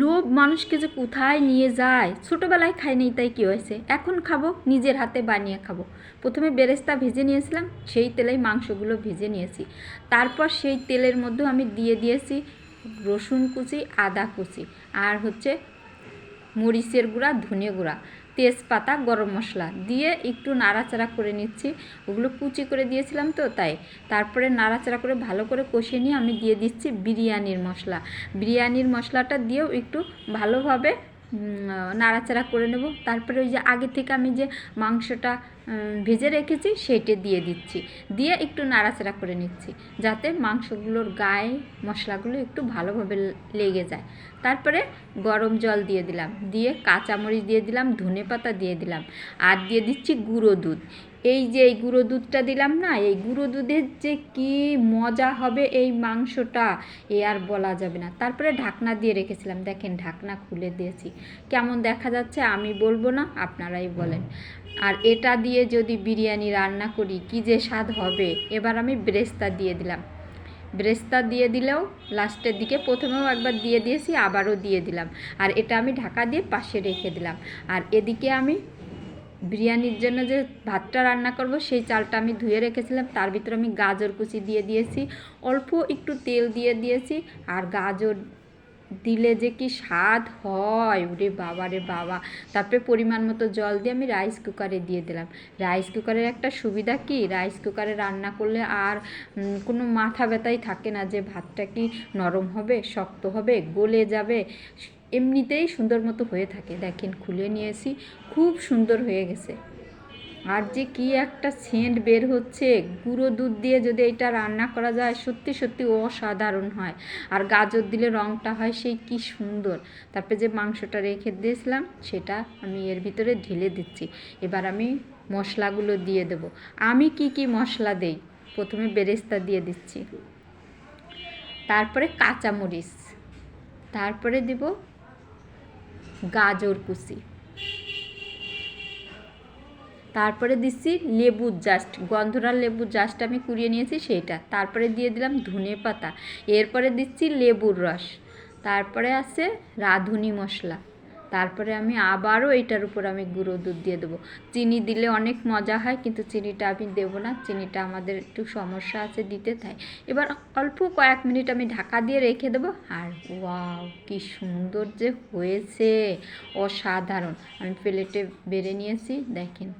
লোভ মানুষকে যে কোথায় নিয়ে যায়, ছোটোবেলায় নেই তাই কী হয়েছে? এখন খাব, নিজের হাতে বানিয়ে খাব। প্রথমে বেরেস্তা ভেজে নিয়েছিলাম, সেই তেলেই মাংসগুলো ভেজে নিয়েছি। তারপর সেই তেলের মধ্যে আমি দিয়ে দিয়েছি রসুন কুচি, আদা কুচি, আর হচ্ছে মরিচের গুঁড়া ধনে গুঁড়া। তেজপাতা, গরম মশলা দিয়ে একটু নাড়াচাড়া করে নিচ্ছি। ওগুলো কুচি করে দিয়েছিলাম তো, তাই। তারপরে নাড়াচাড়া করে ভালো করে কষিয়ে নিয়ে আমি দিয়ে দিচ্ছি বিরিয়ানির মশলা। বিরিয়ানির মশলাটা দিয়েও একটু ভালোভাবে নাড়াচাড়া করে নেব। তারপরে ওই যে আগে থেকে আমি যে মাংসটা ভেজে রেখেছি সেইটা দিয়ে দিচ্ছি। দিয়ে একটু নাড়াচাড়া করে নিচ্ছি, যাতে মাংসগুলোর গায়ে মশলাগুলো একটু ভালোভাবে লেগে যায়। তারপরে গরম জল দিয়ে দিলাম, দিয়ে কাঁচামরিচ দিয়ে দিলাম, ধনে পাতা দিয়ে দিলাম, আর দিয়ে দিচ্ছি গুঁড়ো দুধ। এই যে এই গুঁড়ো দুধটা দিলাম না, এই গুঁড়ো দুধের যে কি মজা হবে এই মাংসটা, এ আর বলা যাবে না। তারপরে ঢাকনা দিয়ে রেখেছিলাম, দেখেন ঢাকনা খুলে দিয়েছি। কেমন দেখা যাচ্ছে আমি বলব না, আপনারাই বলেন। আর এটা দিয়ে যদি বিরিয়ানি রান্না করি, কি যে স্বাদ হবে? এবার আমি ব্রেস্তা দিয়ে দিলাম। ব্রেস্তা দিয়ে দিলেও লাস্টের দিকে প্রথমেও একবার দিয়ে দিয়েছি, আবারও দিয়ে দিলাম। আর এটা আমি ঢাকা দিয়ে পাশে রেখে দিলাম। আর এদিকে আমি বিরিয়ানির জন্য যে ভাতটা রান্না করব, সেই চালটা আমি ধুয়ে রেখেছিলাম। তার ভিতরে আমি গাজর কুচি দিয়ে দিয়েছি। অল্প একটু তেল দিয়ে দিয়েছি। আর গাজর দিলে যে কি স্বাদ হয়। ওরে বাবা রে বাবা। তারপরে পরিমাণ মতো জল দিয়ে আমি রাইস কুকারে দিয়ে দিলাম। রাইস কুকারের একটা সুবিধা কি? রাইস কুকারে রান্না করলে আর কোনো মাথা ব্যথাই থাকে না যে ভাতটা কি নরম হবে, শক্ত হবে, গলে যাবে। এমনিতেই সুন্দর মতো হয়ে থাকে। দেখেন, খুলে নিয়েছি। খুব সুন্দর হয়ে গেছে। আর যে কি একটা সেন্ট বের হচ্ছে, গুঁড়ো দুধ দিয়ে যদি এটা রান্না করা যায়, সত্যি সত্যি অসাধারণ হয়। আর গাজর দিলে রঙটা হয় সেই কি সুন্দর। তারপরে যে মাংসটা রেখে দিয়েছিলাম, সেটা আমি এর ভিতরে ঢেলে দিচ্ছি। এবার আমি মশলাগুলো দিয়ে দেব। আমি কি কি মশলা দেই? প্রথমে বেরেস্তা দিয়ে দিচ্ছি। তারপরে কাঁচামরিচ। তারপরে দেব গাজর কুচি। তারপরে দিচ্ছি লেবুর জাস্ট, গন্ধরার লেবুর জাস্ট আমি কুড়িয়ে নিয়েছি সেইটা। তারপরে দিয়ে দিলাম ধনে পাতা। এরপরে দিচ্ছি লেবুর রস। তারপরে আছে রাঁধুনি মশলা। তারপরে আমি আবারও এটার উপর আমি গুঁড়ো দুধ দিয়ে দেবো। চিনি দিলে অনেক মজা হয়, কিন্তু চিনিটা আমি দেবো না। চিনিটা আমাদের একটু সমস্যা আছে দিতে, তাই। এবার অল্প কয়েক মিনিট আমি ঢাকা দিয়ে রেখে দেবো। আর ওয়াও, কি সুন্দর যে হয়েছে! অসাধারণ। আমি প্লেটে বেড়ে নিয়েছি, দেখেন।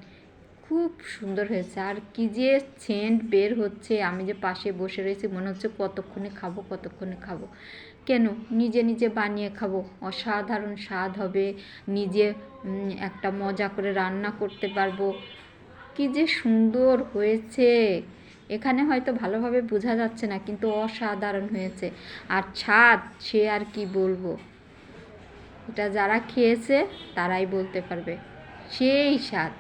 খুব সুন্দর হয়েছে। আর কি যে সেন্ট বের হচ্ছে, আমি যে পাশে বসে রয়েছি, মনে হচ্ছে কতক্ষণে খাব কতক্ষণে খাব। কেন? নিজে নিজে বানিয়ে খাব। অসাধারণ স্বাদ হবে। নিজে একটা মজা করে রান্না করতে পারব। কি যে সুন্দর হয়েছে। এখানে হয়তো ভালোভাবে বোঝা যাচ্ছে না, কিন্তু অসাধারণ হয়েছে। আর স্বাদ, সে আর কি বলব? এটা যারা খেয়েছে, তারাই বলতে পারবে। সেই স্বাদ।